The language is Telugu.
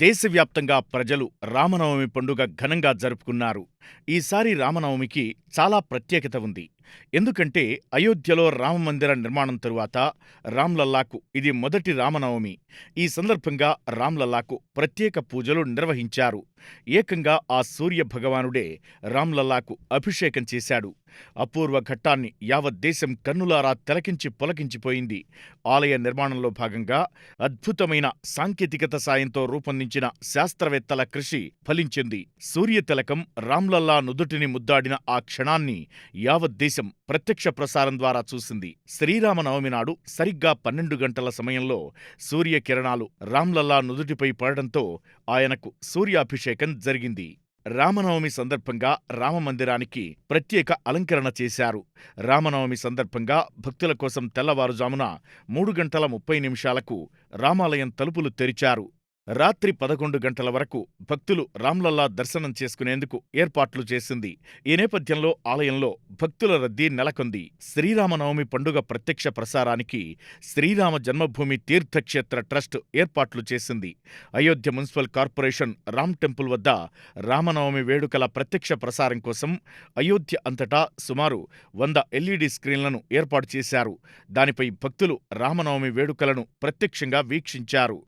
దేశవ్యాప్తంగా ప్రజలు రామనవమి పండుగ ఘనంగా జరుపుకున్నారు. ఈసారి రామనవమికి చాలా ప్రత్యేకత ఉంది. ఎందుకంటే అయోధ్యలో రామమందిర నిర్మాణం తరువాత రామ్లల్లాకు ఇది మొదటి రామనవమి. ఈ సందర్భంగా రామ్లల్లాకు ప్రత్యేక పూజలు నిర్వహించారు. ఏకంగా ఆ సూర్య భగవానుడే రామ్లల్లాకు అభిషేకం చేశాడు. అపూర్వ ఘట్టాన్ని యావత్ దేశం కన్నులారా తెలకించి పొలకించిపోయింది. ఆలయ నిర్మాణంలో భాగంగా అద్భుతమైన సాంకేతికత సాయంతో రూపొందించిన శాస్త్రవేత్తల కృషి ఫలించింది. సూర్యతిలకం రామ్లల్లా నుదుటిని ముద్దాడిన ఆ క్షణాన్ని యావత్ దేశం ప్రత్యక్ష ప్రసారం ద్వారా చూసింది. శ్రీరామనవమి నాడు సరిగ్గా పన్నెండు గంటల సమయంలో సూర్యకిరణాలు రామ్లల్లా నుదుటిపై పడడంతో ఆయనకు సూర్యాభిషేకం జరిగింది. రామనవమి సందర్భంగా రామమందిరానికి ప్రత్యేక అలంకరణ చేశారు. రామనవమి సందర్భంగా భక్తుల కోసం తెల్లవారుజామున మూడు గంటల ముప్పై నిమిషాలకు రామాలయం తలుపులు తెరిచారు. రాత్రి పదకొండు గంటల వరకు భక్తులు రామ్లల్లా దర్శనం చేసుకునేందుకు ఏర్పాట్లు చేసింది. ఈ నేపథ్యంలో ఆలయంలో భక్తుల రద్దీ నెలకొంది. శ్రీరామనవమి పండుగ ప్రత్యక్ష ప్రసారానికి శ్రీరామ జన్మభూమి తీర్థక్షేత్ర ట్రస్ట్ ఏర్పాట్లు చేసింది. Ayodhya municipal corporation Ram temple వద్ద రామనవమి వేడుకల ప్రత్యక్ష ప్రసారం కోసం అయోధ్య అంతటా సుమారు వంద ఎల్ఈడి స్క్రీన్లను ఏర్పాటు చేశారు. దానిపై భక్తులు రామనవమి వేడుకలను ప్రత్యక్షంగా వీక్షించారు.